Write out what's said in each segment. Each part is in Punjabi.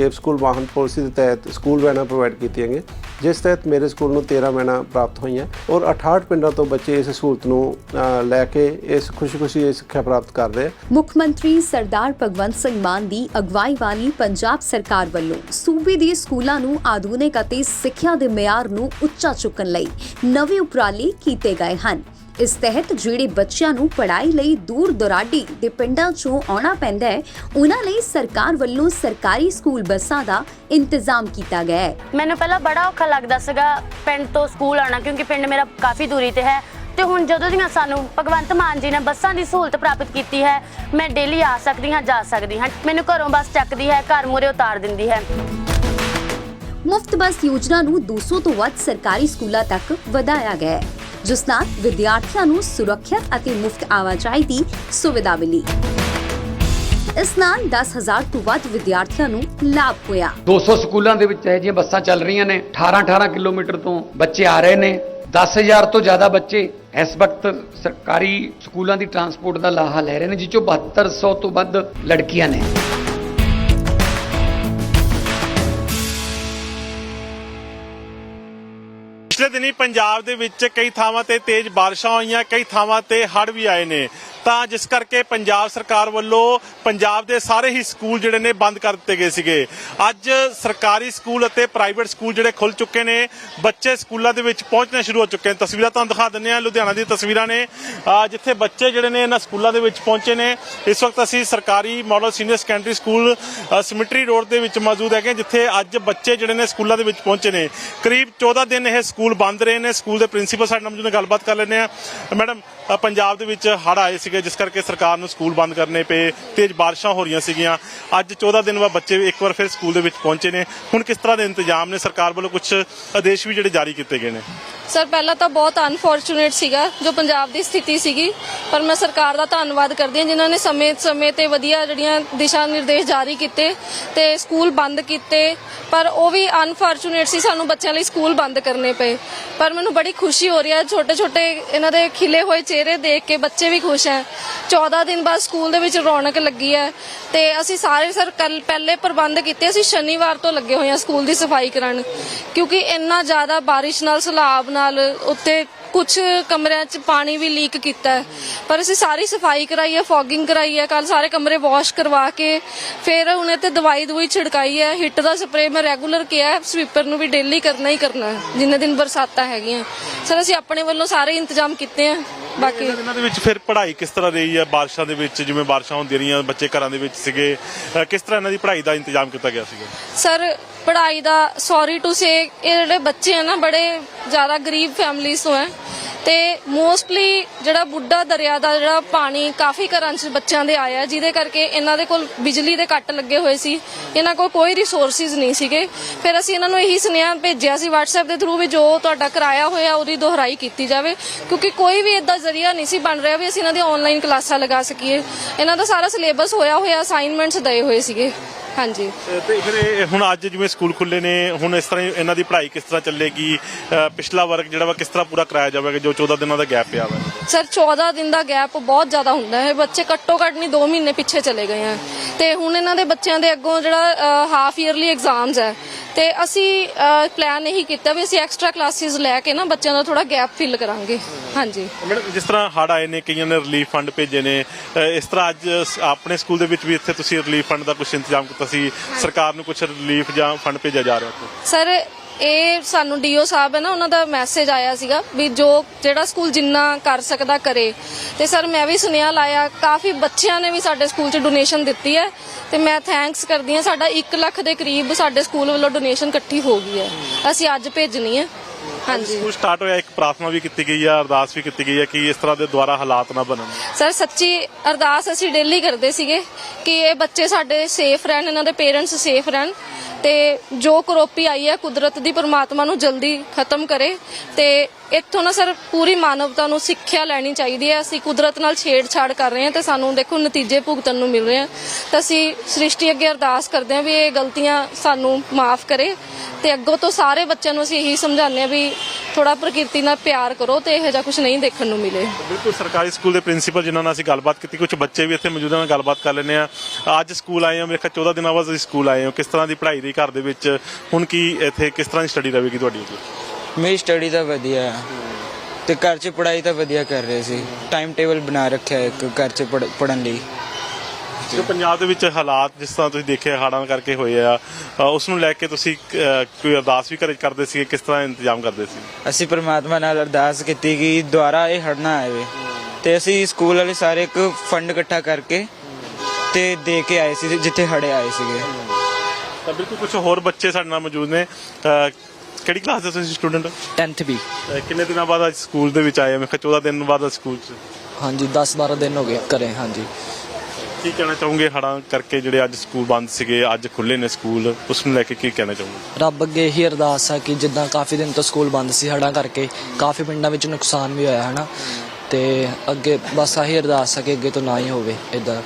ਸੇਫ ਸਕੂਲ ਵਾਹਨ ਪਾਲਿਸੀ ਦੇ ਤਹਿਤ ਸਕੂਲ ਵੈਨਾਂ ਪ੍ਰੋਵਾਈਡ ਕੀਤੀਆਂ ਗਈਆਂ, ਜਿਸ ਤਹਿਤ ਮੇਰੇ ਸਕੂਲ ਨੂੰ 13 ਵੈਨਾਂ ਪ੍ਰਾਪਤ ਹੋਈਆਂ ਔਰ 68 ਪਿੰਡਾਂ ਤੋਂ ਬੱਚੇ ਇਸ ਸਹੂਲਤ ਨੂੰ ਲੈ ਕੇ ਇਸ ਖੁਸ਼ੀ-ਖੁਸ਼ੀ ਇਹ ਸਿੱਖਿਆ ਪ੍ਰਾਪਤ ਕਰ ਰਹੇ ਮੁੱਖ ਮੰਤਰੀ ਸਰਦਾਰ ਭਗਵੰਤ ਸਿੰਘ ਮਾਨ ਦੀ ਅਗਵਾਈ ਵਾਲੀ ਪੰਜਾਬ ਸਰਕਾਰ ਵੱਲੋਂ ਸੂਬੇ ਦੇ ਸਕੂਲਾਂ ਨੂੰ ਆਧੁਨਿਕ ਅਤੇ ਸਿੱਖਿਆ ਦੇ ਮਿਆਰ ਨੂੰ ਉੱਚਾ ਚੁੱਕਣ ਲਈ ਨਵੇਂ ਉਪਰਾਲੇ ਕੀਤੇ ਗਏ ਹਨ। ਇਸ ਤਹਿਤ ਜਿਹੜੇ ਬੱਚਿਆਂ ਨੂੰ ਪੜ੍ਹਾਈ ਲਈ ਦੂਰ ਦੁਰਾਡੀ ਦੇ ਪਿੰਡਾਂ 'ਚੋਂ ਆਉਣਾ ਪੈਂਦਾ ਹੈ ਉਹਨਾਂ ਲਈ ਸਰਕਾਰ ਵੱਲੋਂ ਸਰਕਾਰੀ ਸਕੂਲ ਬੱਸਾਂ ਦਾ ਇੰਤਜ਼ਾਮ ਕੀਤਾ ਗਿਆ ਹੈ। ਮੈਨੂੰ ਪਹਿਲਾਂ ਬੜਾ ਔਖਾ ਲੱਗਦਾ ਸੀਗਾ ਪਿੰਡ ਤੋਂ ਸਕੂਲ ਆਉਣਾ ਕਿਉਂਕਿ ਪਿੰਡ ਮੇਰਾ ਕਾਫੀ ਦੂਰੀ ਤੇ ਹੈ। ਤੇ ਹੁਣ ਜਦੋਂ ਦੀਆਂ ਸਾਨੂੰ ਭਗਵੰਤ ਮਾਨ ਜੀ ਨੇ ਬੱਸਾਂ ਦੀ ਸਹੂਲਤ ਪ੍ਰਾਪਤ ਕੀਤੀ ਹੈ ਮੈਂ ਡੇਲੀ ਆ ਸਕਦੀ ਹਾਂ ਜਾ ਸਕਦੀ ਹਾਂ। ਮੈਨੂੰ ਘਰੋਂ ਬੱਸ ਚੱਕਦੀ ਹੈ ਘਰ ਮੂਹਰੇ ਉਤਾਰ ਦਿੰਦੀ ਹੈ। ਮੁਫਤ ਬੱਸ ਯੋਜਨਾ ਨੂੰ 200 ਤੋਂ ਵੱਧ ਸਰਕਾਰੀ ਸਕੂਲਾਂ ਤੱਕ ਵਧਾਇਆ ਗਿਆ ਹੈ। ਜਿਸ ਨਾਲ ਵਿਦਿਆਰਥੀਆਂ ਨੂੰ ਸੁਰੱਖਿਅਤ ਅਤੇ ਮੁਫਤ ਆਵਾਜਾਈ ਦੀ ਸੁਵਿਧਾ ਮਿਲੀ। ਇਸ ਨਾਲ 10000 ਤੋਂ ਵੱਧ ਵਿਦਿਆਰਥੀਆਂ ਨੂੰ ਲਾਭ ਹੋਇਆ। 200 ਸਕੂਲਾਂ ਦੇ ਵਿੱਚ ਇਹ ਜਿਹੀਆਂ ਬੱਸਾਂ ਚੱਲ ਰਹੀਆਂ ਨੇ। 18-18 ਕਿਲੋਮੀਟਰ ਤੋਂ ਬੱਚੇ ਆ ਰਹੇ ਨੇ। 10000 ਤੋਂ ਜ਼ਿਆਦਾ ਬੱਚੇ ਇਸ ਵਕਤ ਸਰਕਾਰੀ ਸਕੂਲਾਂ ਦੀ ਟਰਾਂਸਪੋਰਟ ਦਾ ਲਾਹਾ ਲੈ ਰਹੇ ਨੇ, ਜਿਸ ਚੋਂ 7200 ਤੋਂ ਵੱਧ ਲੜਕੀਆਂ ਨੇ। ਪਿਛਲੇ ਪੰਜਾਬ ਦੇ ਵਿੱਚ ਕਈ ਥਾਵਾਂ ਤੇ ਤੇਜ਼ ਬਾਰਿਸ਼ਾਂ ਹੋਈਆਂ, ਕਈ ਥਾਵਾਂ ਤੇ ਹੜ੍ਹ ਵੀ ਆਏ ਨੇ। ਤਾਂ ਜਿਸ ਕਰਕੇ ਪੰਜਾਬ ਸਰਕਾਰ ਵੱਲੋਂ ਪੰਜਾਬ ਦੇ ਸਾਰੇ ਹੀ ਸਕੂਲ ਜਿਹੜੇ ਨੇ ਬੰਦ ਕਰ ਦਿੱਤੇ ਗਏ ਸੀਗੇ। ਅੱਜ ਸਰਕਾਰੀ ਸਕੂਲ ਅਤੇ ਪ੍ਰਾਈਵੇਟ ਸਕੂਲ ਜਿਹੜੇ ਖੁੱਲ ਚੁੱਕੇ ਨੇ, ਬੱਚੇ ਸਕੂਲਾਂ ਦੇ ਵਿੱਚ ਪਹੁੰਚਣਾ ਸ਼ੁਰੂ ਹੋ ਚੁੱਕੇ ਨੇ। ਤਸਵੀਰਾਂ ਤੁਹਾਨੂੰ ਦਿਖਾ ਦਿੰਦੇ ਹਾਂ, ਲੁਧਿਆਣਾ ਦੀ ਤਸਵੀਰਾਂ ਨੇ। ਜਿੱਥੇ ਬੱਚੇ ਜਿਹੜੇ ਨੇ ਇਹਨਾਂ ਸਕੂਲਾਂ ਦੇ ਵਿੱਚ ਪਹੁੰਚੇ ਨੇ। ਇਸ ਵਕਤ ਅਸੀਂ ਸਰਕਾਰੀ model senior secondary school uh cemetery road ਦੇ ਵਿੱਚ ਮੌਜੂਦ ਹੈਗੇ ਜਿੱਥੇ ਅੱਜ ਬੱਚੇ ਜਿਹੜੇ ਨੇ ਸਕੂਲਾਂ ਦੇ ਵਿੱਚ ਪਹੁੰਚੇ ਨੇ। ਕਰੀਬ 14 ਦਿਨ ਇਹ ਸਕੂਲ ਬੰਦ ਰਹੇ ਨੇ, ਸਕੂਲ ਦੇ ਪ੍ਰਿੰਸੀਪਲ ਸਾਡੇ ਨਾਲ ਮੌਜੂਦ ਨੇ, ਗੱਲਬਾਤ ਕਰ ਲੈਂਦੇ ਆ ਮੈਡਮ ਪੰਜਾਬ ਦੇ ਵਿੱਚ ਹੜ੍ਹ ਆਏ ਸੀਗੇ, ਜਿਸ ਕਰਕੇ ਸਰਕਾਰ ਨੂੰ ਸਕੂਲ ਬੰਦ ਕਰਨੇ ਪਏ, ਤੇਜ਼ ਬਾਰਿਸ਼ਾਂ ਹੋ ਰਹੀਆਂ ਸੀਗੀਆਂ। ਅੱਜ 14 ਦਿਨ ਬਾਅਦ ਬੱਚੇ ਇੱਕ ਵਾਰ ਫਿਰ ਸਕੂਲ ਦੇ ਵਿੱਚ ਪਹੁੰਚੇ ਨੇ। ਹੁਣ ਕਿਸ ਤਰ੍ਹਾਂ ਦੇ ਇੰਤਜ਼ਾਮ ਨੇ? ਸਰਕਾਰ ਵੱਲੋਂ ਕੁਝ ਆਦੇਸ਼ ਵੀ ਜਿਹੜੇ ਜਾਰੀ ਕੀਤੇ ਗਏ ਨੇ? ਸਰ, ਪਹਿਲਾਂ ਤਾਂ ਬਹੁਤ ਅਨਫੋਰਚੂਨੇਟ ਸੀਗਾ ਜੋ ਪੰਜਾਬ ਦੀ ਸਥਿਤੀ ਸੀਗੀ, ਪਰ ਮੈਂ ਸਰਕਾਰ ਦਾ ਧੰਨਵਾਦ ਕਰਦੀ ਹਾਂ, ਜਿਨ੍ਹਾਂ ਨੇ ਸਮੇਂ ਸਮੇਂ ਤੇ ਵਧੀਆ ਜਿਹੜੀਆਂ ਦਿਸ਼ਾ ਨਿਰਦੇਸ਼ ਜਾਰੀ ਕੀਤੇ ਤੇ ਸਕੂਲ ਬੰਦ ਕੀਤੇ। ਪਰ ਉਹ ਵੀ ਅਨਫੋਰਚੂਨੇਟ ਸੀ, ਸਾਨੂੰ ਬੱਚਿਆਂ ਲਈ ਸਕੂਲ ਬੰਦ ਕਰਨੇ ਪਏ। ਪਰ ਮੈਨੂੰ ਬੜੀ ਖੁਸ਼ੀ ਹੋ ਰਹੀ ਹੈ ਛੋਟੇ ਛੋਟੇ ਇਹਨਾਂ ਦੇ ਖਿਲੇ ਹੋਏ ਚਿਹਰੇ ਦੇਖ ਕੇ ਬੱਚੇ ਵੀ ਖੁਸ਼ ਹੈ। 14 ਦਿਨ ਬਾਅਦ ਸਕੂਲ ਦੇ ਵਿੱਚ ਰੌਣਕ ਲੱਗੀ ਹੈ ਤੇ ਅਸੀਂ ਸਾਰੇ ਸਰ ਕੱਲ ਪਹਿਲੇ ਪ੍ਰਬੰਧ ਕੀਤੇ ਅਸੀਂ ਸ਼ਨੀਵਾਰ ਤੋਂ ਲੱਗੇ ਹੋਏ ਹਾਂ ਸਕੂਲ ਦੀ ਸਫ਼ਾਈ ਕਰਨ। ਕਿਉਂਕਿ ਇੰਨਾ ਜ਼ਿਆਦਾ ਬਾਰਿਸ਼ ਨਾਲ ਸਲਾਬ ਨਾਲ ਉੱਤੇ ਕੁਝ ਕਮਰਿਆਂ 'ਚ ਪਾਣੀ ਵੀ ਲੀਕ ਕੀਤਾ ਹੈ। ਪਰ ਅਸੀਂ ਸਾਰੀ ਸਫ਼ਾਈ ਕਰਾਈ ਹੈ ਫੋਗਿੰਗ ਕਰਾਈ ਹੈ ਕੱਲ ਸਾਰੇ ਕਮਰੇ ਵਾਸ਼ ਕਰਵਾ ਕੇ ਫਿਰ ਉਹਨੇ ਤੇ ਦਵਾਈ ਦਵਾਈ ਛਿੜਕਾਈ ਹੈ। ਹਿੱਟ ਦਾ ਸਪਰੇ ਮੈਂ ਰੈਗੂਲਰ ਕਿਹਾ ਸਵੀਪਰ ਨੂੰ ਵੀ ਡੇਲੀ ਕਰਨਾ ਹੀ ਕਰਨਾ ਹੈ, ਜਿੰਨੇ ਦਿਨ ਬਰਸਾਤਾਂ ਹੈਗੀਆਂ। ਸਰ ਅਸੀਂ ਆਪਣੇ ਵੱਲੋਂ ਸਾਰੇ ਇੰਤਜ਼ਾਮ ਕੀਤੇ ਆ ਬਾਕੀ ਇਹਨਾਂ ਦੇ ਵਿੱਚ ਫਿਰ ਪੜ੍ਹਾਈ ਕਿਸ ਤਰ੍ਹਾਂ ਰਹੀ ਹੈ? ਬਾਰਿਸ਼ਾਂ ਦੇ ਵਿੱਚ ਜਿਵੇਂ ਬਾਰਿਸ਼ਾਂ ਹੁੰਦੀਆਂ ਰਹੀਆਂ ਬੱਚੇ ਘਰਾਂ ਦੇ ਵਿੱਚ ਸੀਗੇ ਕਿਸ ਤਰ੍ਹਾਂ ਇਹਨਾਂ ਦੀ ਪੜ੍ਹਾਈ ਦਾ ਇੰਤਜ਼ਾਮ ਕੀਤਾ ਗਿਆ ਸੀਗਾ? ਸਰ ਪੜ੍ਹਾਈ ਦਾ ਸੌਰੀ ਟੂ ਸੇ ਇਹ ਜਿਹੜੇ ਬੱਚੇ ਆ ਨਾ ਬੜੇ ਜ਼ਿਆਦਾ ਗਰੀਬ ਫੈਮਲੀਜ਼ ਤੋਂ ਹੈ। ਤੇ ਮੋਸਟਲੀ ਜਿਹੜਾ ਬੁੱਢਾ ਦਰਿਆ ਦਾ ਜਿਹੜਾ ਪਾਣੀ ਕਾਫੀ ਘਰਾਂ 'ਚ ਬੱਚਿਆਂ ਦੇ ਆਇਆ, ਜਿਹਦੇ ਕਰਕੇ ਇਹਨਾਂ ਦੇ ਕੋਲ ਬਿਜਲੀ ਦੇ ਕੱਟ ਲੱਗੇ ਹੋਏ ਸੀ। ਇਹਨਾਂ ਕੋਲ ਕੋਈ ਰਿਸੋਰਸਿਸ ਨਹੀਂ ਸੀਗੇ। ਫਿਰ ਅਸੀਂ ਇਹਨਾਂ ਨੂੰ ਇਹੀ ਸੁਨੇਹਾ ਭੇਜਿਆ ਸੀ WhatsApp ਦੇ ਥਰੂ ਵੀ ਜੋ ਤੁਹਾਡਾ ਕਿਰਾਇਆ ਹੋਇਆ ਉਹਦੀ ਦੁਹਰਾਈ ਕੀਤੀ ਜਾਵੇ। ਕਿਉਂਕਿ ਕੋਈ ਵੀ ਇਦਾਂ ਜ਼ਰੀਆ ਨਹੀਂ ਸੀ ਬਣ ਰਿਹਾ ਵੀ ਅਸੀਂ ਇਹਨਾਂ ਦੀ ਆਨਲਾਈਨ ਕਲਾਸਾਂ ਲਗਾ ਸਕੀਏ। ਇਹਨਾਂ ਦਾ ਸਾਰਾ ਸਿਲੇਬਸ ਹੋਇਆ ਹੋਇਆ ਅਸਾਈਨਮੈਂਟਸ ਦਏ ਹੋਏ ਸੀਗੇ। ਹਾਂਜੀ। ਅਹ ਤੇ ਫਿਰ ਇਹ ਹੁਣ ਅੱਜ ਜਿਵੇਂ ਸਕੂਲ ਖੁੱਲੇ ਨੇ ਹੁਣ ਇਸ ਤਰ੍ਹਾਂ ਹੀ ਇਹਨਾਂ ਦੀ ਪੜ੍ਹਾਈ ਕਿਸ ਤਰ੍ਹਾਂ ਚੱਲੇਗੀ? ਅਹ ਪਿਛਲਾ ਵਰਕ ਜਿਹੜਾ ਵਾ ਕਿਸ ਤਰ੍ਹਾਂ ਪੂਰਾ ਕਰਾਇਆ ਜਾਵੇਗਾ ਜੋ 14 ਦਿਨਾਂ ਦਾ ਗੈਪ ਪਿਆ ਵਾ? ਸਰ 14 ਦਿਨ ਦਾ ਗੈਪ ਬਹੁਤ ਜ਼ਿਆਦਾ ਹੁੰਦਾ ਹੈ। ਬੱਚੇ ਘੱਟੋ ਘੱਟ ਨਹੀਂ 2 ਮਹੀਨੇ ਪਿੱਛੇ ਚਲੇ ਗਏ ਆ। ਤੇ ਹੁਣ ਇਹਨਾਂ ਦੇ ਬੱਚਿਆਂ ਦੇ ਅੱਗੋਂ ਜਿਹੜਾ ਹਾਫ ਈਅਰਲੀ ਐਗਜ਼ਾਮਸ ਹੈ ਤੇ ਅਸੀਂ ਪਲਾਨ ਇਹੀ ਕੀਤਾ ਵੀ ਅਸੀਂ ਐਕਸਟਰਾ ਕਲਾਸਿਸ ਲੈ ਕੇ ਨਾ ਬੱਚਿਆਂ ਦਾ ਥੋੜਾ ਗੈਪ ਫਿਲ ਕਰਾਂਗੇ। ਹਾਂਜੀ। ਮੈਡਮ ਜਿਸ ਤਰ੍ਹਾਂ ਹੜ ਆਏ ਨੇ ਕਈਆਂ ਨੇ ਰਿਲੀਫ ਫੰਡ ਭੇਜੇ ਨੇ ਇਸ ਤਰ੍ਹਾਂ ਅੱਜ ਆਪਣੇ ਸਕੂਲ ਦੇ ਵਿੱਚ ਵੀ ਇੱਥੇ ਤੁਸੀਂ ਰਿਲੀਫ ਫੰਡ ਦਾ ਕੁਝ ਇੰਤਜ਼ਾਮ ਕੀਤਾ ਸੀ? ਸਰਕਾਰ ਨੂੰ ਕੁਝ ਰਿਲੀਫ ਜਾਂ ਫੰਡ ਭੇਜਿਆ ਜਾ ਰਿਹਾ ਸਰ ਇਹ ਸਾਨੂੰ ਡੀਓ ਸਾਹਿਬ ਹੈ ਨਾ ਉਹਨਾਂ ਦਾ ਮੈਸੇਜ ਆਇਆ ਸੀਗਾ ਵੀ ਜੋ ਜਿਹੜਾ ਸਕੂਲ ਜਿੰਨਾ ਕਰ ਸਕਦਾ ਕਰੇ। ਤੇ ਸਰ ਮੈਂ ਵੀ ਸੁਨੇਹਾ ਲਾਇਆ ਕਾਫੀ ਬੱਚਿਆਂ ਨੇ ਵੀ ਸਾਡੇ ਸਕੂਲ 'ਚ ਡੋਨੇਸ਼ਨ ਦਿੱਤੀ ਹੈ ਤੇ ਮੈਂ ਥੈਂਕਸ ਕਰਦੀ ਹਾਂ ਸਾਡਾ 1 ਲੱਖ ਦੇ ਕਰੀਬ ਸਾਡੇ ਸਕੂਲ ਵੱਲੋਂ ਡੋਨੇਸ਼ਨ ਇਕੱਠੀ ਹੋ ਗਈ ਹੈ। ਅਸੀਂ ਅੱਜ ਭੇਜਣੀ ਹੈ। ਹਾਂਜੀ। ਸਕੂਲ ਸਟਾਰਟ ਹੋਇਆ ਇੱਕ ਪ੍ਰਾਰਥਨਾ ਵੀ ਕੀਤੀ ਗਈ ਹੈ ਅਰਦਾਸ ਵੀ ਕੀਤੀ ਗਈ ਹੈ ਕਿ ਇਸ ਤਰ੍ਹਾਂ ਦੇ ਦੁਆਰਾ ਹਾਲਾਤ ਨਾ ਬਣਨ। ਸਰ ਸੱਚੀ ਅਰਦਾਸ ਅਸੀਂ ਡੇਲੀ ਕਰਦੇ ਸੀਗੇ ਕਿ ਇਹ ਬੱਚੇ ਸਾਡੇ ਸੇਫ ਰਹਿਣ ਇਹਨਾਂ ਦੇ ਪੇਰੈਂਟਸ ਸੇਫ ਰਹਿਣ। ਤੇ ਜੋ ਕਰੋਪੀ ਆਈ ਹੈ ਕੁਦਰਤ ਦੀ ਪਰਮਾਤਮਾ ਨੂੰ ਜਲਦੀ ਖਤਮ ਕਰੇ ਤੇ ਇੱਥੋਂ ਨਾ ਸਰ ਪੂਰੀ ਮਾਨਵਤਾ ਨੂੰ ਸਿੱਖਿਆ ਲੈਣੀ ਚਾਹੀਦੀ ਹੈ। ਅਸੀਂ ਕੁਦਰਤ ਨਾਲ ਛੇੜਛਾੜ ਕਰ ਰਹੇ ਹਾਂ ਤੇ ਸਾਨੂੰ ਦੇਖੋ ਨਤੀਜੇ ਭੁਗਤਣ ਨੂੰ ਮਿਲ ਰਹੇ ਆ। ਤਾਂ ਅਸੀਂ ਸ੍ਰਿਸ਼ਟੀ ਅੱਗੇ ਅਰਦਾਸ ਕਰਦੇ ਹਾਂ ਵੀ ਇਹ ਗਲਤੀਆਂ ਸਾਨੂੰ ਮਾਫ ਕਰੇ ਤੇ ਅੱਗੋਂ ਤੋਂ ਸਾਰੇ ਬੱਚਿਆਂ ਨੂੰ ਅਸੀਂ ਇਹੀ ਸਮਝਾਉਂਦੇ ਹਾਂ ਵੀ ਥੋੜਾ ਪ੍ਰਕਿਰਤੀ ਨਾਲ ਪਿਆਰ ਕਰੋ ਤੇ ਇਹੋ ਜਿਹਾ ਕੁਝ ਨਹੀਂ ਦੇਖਣ ਨੂੰ ਮਿਲੇ। ਬਿਲਕੁਲ ਸਰਕਾਰੀ ਸਕੂਲ ਦੇ ਪ੍ਰਿੰਸੀਪਲ ਜਿਨ੍ਹਾਂ ਨਾਲ ਅਸੀਂ ਗੱਲਬਾਤ ਕੀਤੀ ਕੁਝ ਬੱਚੇ ਵੀ ਇੱਥੇ ਮੌਜੂਦ ਹਨ, ਗੱਲਬਾਤ ਕਰ ਲੈਂਦੇ ਆ ਅੱਜ ਸਕੂਲ ਆਏ ਹੋ ਮੇਰੇ ਖਿਆਲ 14 ਦਿਨਾਂ ਬਾਅਦ ਤੁਸੀਂ ਸਕੂਲ ਆਏ ਹੋ। ਕਿਸ ਤਰ੍ਹਾਂ ਦੀ ਪੜ੍ਹਾਈ ਰਹੀ ਘਰ ਦੇ ਵਿੱਚ? ਹੁਣ ਕੀ ਇੱਥੇ ਕਿਸ ਤਰ੍ਹਾਂ ਦੀ ਸਟੱਡੀ ਰਹੇਗੀ ਤੁਹਾਡੀ ਮੇਰੀ ਸਟੱਡੀ ਤਾਂ ਵਧੀਆ। ਹੈ ਤੇ ਘਰ 'ਚ ਪੜ੍ਹਾਈ ਤਾਂ ਵਧੀਆ ਕਰ ਰਹੇ ਸੀ। ਟਾਈਮ ਟੇਬਲ ਬਣਾ ਰੱਖਿਆ ਇੱਕ ਘਰ 'ਚ ਪੜ੍ਹਨ ਲਈ। ਜੋ ਪੰਜਾਬ ਦੇ ਵਿੱਚ ਹਾਲਾਤ ਜਿਸ ਤਰ੍ਹਾਂ ਤੁਸੀਂ ਦੇਖਿਆ ਹੜ੍ਹਾਂ ਕਰਕੇ ਹੋਏ ਆ ਅ, ਉਸ ਨੂੰ ਲੈ ਕੇ ਤੁਸੀਂ ਅ, ਕੋਈ ਅਰਦਾਸ ਵੀ ਘਰੇ ਕਰਦੇ ਸੀਗੇ? ਕਿਸ ਤਰ੍ਹਾਂ ਇੰਤਜ਼ਾਮ ਕਰਦੇ ਸੀ? ਅਸੀਂ ਪ੍ਰਮਾਤਮਾ ਨਾਲ ਅਰਦਾਸ ਕੀਤੀ ਕਿ ਦੁਆਰਾ ਇਹ ਹੜ੍ਹ ਨਾ ਆਵੇ। ਤੇ ਅਸੀਂ ਸਕੂਲ ਵਾਲੇ ਸਾਰੇ ਇੱਕ ਫੰਡ ਇਕੱਠਾ ਕਰਕੇ ਤੇ ਦੇ ਕੇ ਆਏ ਸੀ ਜਿੱਥੇ ਹੜ੍ਹ ਆਏ ਸੀਗੇ। ਤਾਂ ਬਿਲਕੁਲ ਕੁਝ ਹੋਰ ਬੱਚੇ ਸਾਡੇ ਨਾਲ ਮੌਜੂਦ ਨੇ। ਅ, ਕਿਹੜੀ ਕਲਾਸ ਦੇ ਤੁਸੀਂ ਸਟੂਡੈਂਟ 10th ਵੀ ਕਿੰਨੇ ਦਿਨਾਂ ਬਾਅਦ ਅੱਜ ਸਕੂਲ ਦੇ ਵਿੱਚ ਆਏ ਹੋ? ਮੈਂ ਕਿਹਾ 14 ਦਿਨ ਬਾਅਦ ਅੱਜ ਸਕੂਲ 'ਚ। ਹਾਂਜੀ 10 12 ਦਿਨ ਹੋ ਗਏ ਘਰੇ ਹਾਂਜੀ। ਕੀ ਕਹਿਣਾ ਚਾਹੋਗੇ ਹੜ੍ਹਾਂ ਕਰਕੇ ਜਿਹੜੇ ਅੱਜ ਸਕੂਲ ਬੰਦ ਸੀਗੇ ਅੱਜ ਖੁੱਲੇ ਨੇ ਸਕੂਲ ਉਸ ਨੂੰ ਲੈ ਕੇ ਕੀ ਕਹਿਣਾ ਚਾਹੋਗੇ? ਰੱਬ ਅੱਗੇ ਇਹੀ ਅਰਦਾਸ ਹੈ ਕਿ ਜਿੱਦਾਂ ਕਾਫੀ ਦਿਨ ਤੋਂ ਸਕੂਲ ਬੰਦ ਸੀ ਹੜ੍ਹਾਂ ਕਰਕੇ ਕਾਫੀ ਪਿੰਡਾਂ ਵਿੱਚ ਨੁਕਸਾਨ ਵੀ ਹੋਇਆ ਹੈ ਨਾ ਤੇ ਅੱਗੇ ਬਸ ਆਹੀ ਅਰਦਾਸ ਹੈ ਕਿ ਅੱਗੇ ਤੋਂ ਨਾ ਹੀ ਹੋਵੇ ਇਦਾਂ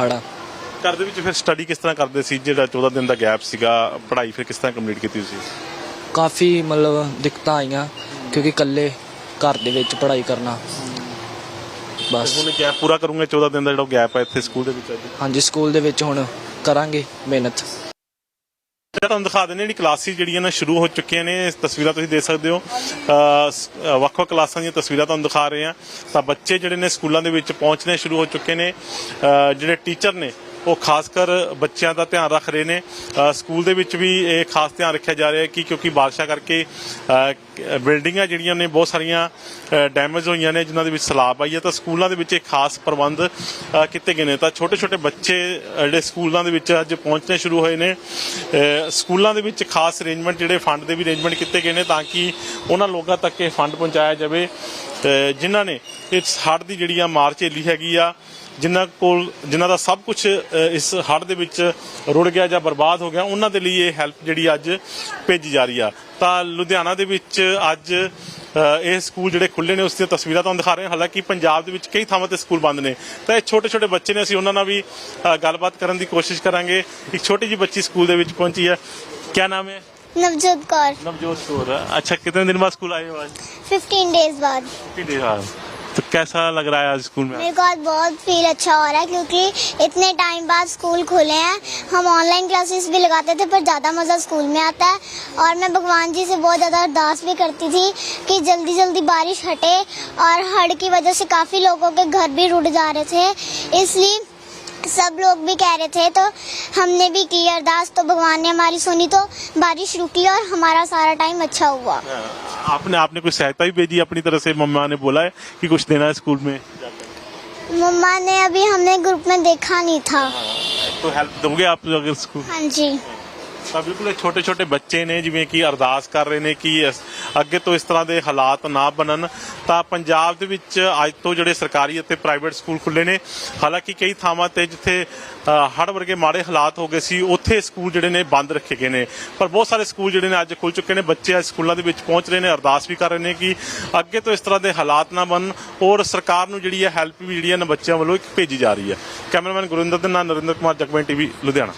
ਹੜ੍ਹਾਂ। ਘਰ ਦੇ ਵਿੱਚ ਫਿਰ ਸਟੱਡੀ ਕਿਸ ਤਰ੍ਹਾਂ ਕਰਦੇ ਸੀ? ਜਿਹੜਾ 14 ਦਿਨ ਦਾ ਗੈਪ ਸੀਗਾ ਪੜ੍ਹਾਈ ਫਿਰ ਕਿਸ ਤਰ੍ਹਾਂ ਕੰਪਲੀਟ ਕੀਤੀ ਤੁਸੀਂ? ਕਾਫੀ ਮਤਲਬ ਦਿੱਕਤਾਂ ਆਈਆਂ ਕਿਉਂਕਿ ਇਕੱਲੇ ਘਰ ਦੇ ਵਿੱਚ ਪੜ੍ਹਾਈ ਕਰਨਾ। ਬਸ। ਹੁਣ ਗੈਪ ਪੂਰਾ ਕਰੂੰਗੇ 14 ਦਿਨ ਦਾ ਜਿਹੜਾ ਗੈਪ ਹੈ ਇੱਥੇ ਸਕੂਲ ਦੇ ਵਿੱਚ ਅੱਜ? ਹਾਂਜੀ ਸਕੂਲ ਦੇ ਵਿੱਚ ਹੁਣ ਕਰਾਂਗੇ ਮਿਹਨਤ। ਜਿਹੜਾ ਤੁਹਾਨੂੰ ਦਿਖਾ ਦਿੰਦੇ ਜਿਹੜੀ ਕਲਾਸਿਸ ਜਿਹੜੀਆਂ ਨੇ ਸ਼ੁਰੂ ਹੋ ਚੁੱਕੀਆਂ ਨੇ ਇਸ ਤਸਵੀਰਾਂ ਤੁਸੀਂ ਦੇਖ ਸਕਦੇ ਹੋ। ਅਹ ਸ- ਅਹ ਵੱਖ-ਵੱਖ ਕਲਾਸਾਂ ਦੀਆਂ ਤਸਵੀਰਾਂ ਤੁਹਾਨੂੰ ਦਿਖਾ ਰਹੇ ਹਾਂ। ਤਾਂ ਬੱਚੇ ਜਿਹੜੇ ਨੇ ਸਕੂਲਾਂ ਦੇ ਵਿੱਚ ਪਹੁੰਚਣੇ ਸ਼ੁਰੂ ਹੋ ਚੁੱਕੇ ਨੇ। ਅਹ ਜਿਹੜੇ ਟੀਚਰ ਨੇ ਉਹ ਖਾਸ ਕਰ ਬੱਚਿਆਂ ਦਾ ਧਿਆਨ ਰੱਖ ਰਹੇ ਨੇ। ਸਕੂਲ ਦੇ ਵਿੱਚ ਵੀ ਇਹ ਖਾਸ ਧਿਆਨ ਰੱਖਿਆ ਜਾ ਰਿਹਾ ਹੈ ਕਿ ਕਿਉਂਕਿ ਬਾਰਿਸ਼ਾਂ ਕਰਕੇ ਬਿਲਡਿੰਗਾਂ ਜਿਹੜੀਆਂ ਨੇ ਬਹੁਤ ਸਾਰੀਆਂ ਡੈਮੇਜ ਹੋਈਆਂ ਨੇ ਜਿਨ੍ਹਾਂ ਦੇ ਵਿੱਚ ਸਲਾਬ ਆਈ ਹੈ। ਤਾਂ ਸਕੂਲਾਂ ਦੇ ਵਿੱਚ ਇਹ ਖਾਸ ਪ੍ਰਬੰਧ ਕੀਤੇ ਗਏ ਨੇ। ਤਾਂ ਛੋਟੇ ਛੋਟੇ ਬੱਚੇ ਜਿਹੜੇ ਸਕੂਲਾਂ ਦੇ ਵਿੱਚ ਅੱਜ ਪਹੁੰਚਣੇ ਸ਼ੁਰੂ ਹੋਏ ਨੇ। ਸਕੂਲਾਂ ਦੇ ਵਿੱਚ ਖਾਸ ਅਰੇਂਜਮੈਂਟ ਜਿਹੜੇ ਫੰਡ ਦੇ ਵੀ ਅਰੇਂਜਮੈਂਟ ਕੀਤੇ ਗਏ ਨੇ ਤਾਂ ਕਿ ਉਹਨਾਂ ਲੋਕਾਂ ਤੱਕ ਇਹ ਫੰਡ ਪਹੁੰਚਾਇਆ ਜਾਵੇ। ਅਹ, ਜਿਨ੍ਹਾਂ ਨੇ ਇਸ ਹੜ੍ਹ ਦੀ ਜਿਹੜੀ ਆ ਮਾਰ ਝੇਲੀ ਹੈਗੀ ਆ ਜਿਨ੍ਹਾਂ ਕੋਲ ਜਿਨ੍ਹਾਂ ਦਾ ਸਭ ਕੁਝ ਇਸ ਹੜ੍ਹ ਦੇ ਵਿੱਚ ਰੁੜ ਗਿਆ ਜਾਂ ਬਰਬਾਦ ਹੋ ਗਿਆ ਉਹਨਾਂ ਦੇ ਲਈ ਇਹ ਹੈਲਪ ਜਿਹੜੀ ਅੱਜ ਭੇਜੀ ਜਾ ਰਹੀ ਆ। ਤਾਂ ਲੁਧਿਆਣਾ ਦੇ ਵਿੱਚ ਅੱਜ ਇਹ ਸਕੂਲ ਜਿਹੜੇ ਖੁੱਲੇ ਨੇ ਉਸ ਦੀਆਂ ਤਸਵੀਰਾਂ ਤੁਹਾਨੂੰ ਦਿਖਾ ਰਹੇ ਹਾਂ। ਹਾਲਾਂਕਿ ਪੰਜਾਬ ਦੇ ਵਿੱਚ ਕਈ ਥਾਵਾਂ ਤੇ ਸਕੂਲ ਬੰਦ ਨੇ। ਤਾਂ ਇਹ ਛੋਟੇ ਛੋਟੇ ਬੱਚੇ ਨੇ ਅਸੀਂ ਉਹਨਾਂ ਨਾਲ ਵੀ ਗੱਲਬਾਤ ਕਰਨ ਦੀ ਕੋਸ਼ਿਸ਼ ਕਰਾਂਗੇ। ਇੱਕ ਛੋਟੀ ਜੀ ਬੱਚੀ ਸਕੂਲ ਦੇ ਵਿੱਚ ਪਹੁੰਚੀ ਹੈ। ਕੀ ਨਾਮ ਹੈ? ਨਵਜੋਤ ਕੌਰ। ਨਵਜੋਤ ਕੌਰ। ਅੱਛਾ ਕਿੰਨੇ ਦਿਨ ਬਾਅਦ ਸਕੂਲ ਆਏ ਹੋ ਅੱਜ? 15 ਡੇਜ਼ ਬਾਅਦ। 15 ਡੇਜ਼ ਬਾਅਦ। तो कैसा लग रहा है आज स्कूल में मेरे को आज बहुत फील अच्छा हो रहा है क्योंकि इतने टाइम बाद स्कूल खुले हैं। हम ऑनलाइन क्लासेस भी लगाते थे पर ज़्यादा मज़ा स्कूल में आता है। और मैं भगवान जी से बहुत ज़्यादा अरदास भी करती थी कि जल्दी जल्दी बारिश हटे और हड़ की वजह से काफ़ी लोगों के घर भी रुट जा रहे थे। इसलिए सब लोग भी कह रहे थे तो हमने भी की अरदास। तो भगवान ने हमारी सुनी तो बारिश रुकी और हमारा सारा टाइम अच्छा हुआ। आपने आपने कोई सहायता भी भेजी अपनी तरफ से मम्मा ने बोला है कि कुछ देना है स्कूल में मम्मा ने अभी हमने ग्रुप में देखा नहीं था तो हेल्प दोगे आप अगर स्कूल हाँ जी ਤਾਂ ਬਿਲਕੁਲ ਇਹ ਛੋਟੇ ਛੋਟੇ ਬੱਚੇ ਨੇ ਜਿਵੇਂ ਕਿ ਅਰਦਾਸ ਕਰ ਰਹੇ ਨੇ ਕਿ ਇਸ- ਅੱਗੇ ਤੋਂ ਇਸ ਤਰ੍ਹਾਂ ਦੇ ਹਾਲਾਤ ਨਾ ਬਣਨ ਤਾਂ ਪੰਜਾਬ ਦੇ ਵਿੱਚ ਅੱਜ ਤੋਂ ਜਿਹੜੇ ਸਰਕਾਰੀ ਅਤੇ ਪ੍ਰਾਈਵੇਟ ਸਕੂਲ ਖੁੱਲੇ ਨੇ, ਹਾਲਾਂਕਿ ਕਈ ਥਾਵਾਂ ਤੇ ਜਿੱਥੇ ਹੜ ਵਰਗੇ ਮਾੜੇ ਹਾਲਾਤ ਹੋ ਗਏ ਸੀ, ਉੱਥੇ ਸਕੂਲ ਜਿਹੜੇ ਨੇ ਬੰਦ ਰੱਖੇ ਗਏ ਨੇ। ਪਰ ਬਹੁਤ ਸਾਰੇ ਸਕੂਲ ਜਿਹੜੇ ਨੇ ਅੱਜ ਖੁੱਲ ਚੁੱਕੇ ਨੇ, ਬੱਚੇ ਅੱਜ ਸਕੂਲਾਂ ਦੇ ਵਿੱਚ ਪਹੁੰਚ ਰਹੇ ਨੇ, ਅਰਦਾਸ ਵੀ ਕਰ ਰਹੇ ਨੇ ਕਿ ਅੱਗੇ ਤੋਂ ਇਸ ਤਰ੍ਹਾਂ ਦੇ ਹਾਲਾਤ ਨਾ ਬਣਨ ਔਰ ਸਰਕਾਰ ਨੂੰ ਜਿਹੜੀ ਹੈ ਹੈਲਪ ਵੀ ਜਿਹੜੀ ਹੈ ਨਾ ਬੱਚਿਆਂ ਵੱਲੋਂ ਇੱਕ ਭੇਜੀ ਜਾ ਰਹੀ ਹੈ। ਕੈਮਰਾਮੈਨ ਗੁਰਿੰਦਰ ਦੇ ਨਾਲ ਨਰਿੰਦਰ ਕੁਮਾਰ, ਜਗਮੈਨ ਟੀਵੀ, ਲੁਧਿਆਣਾ।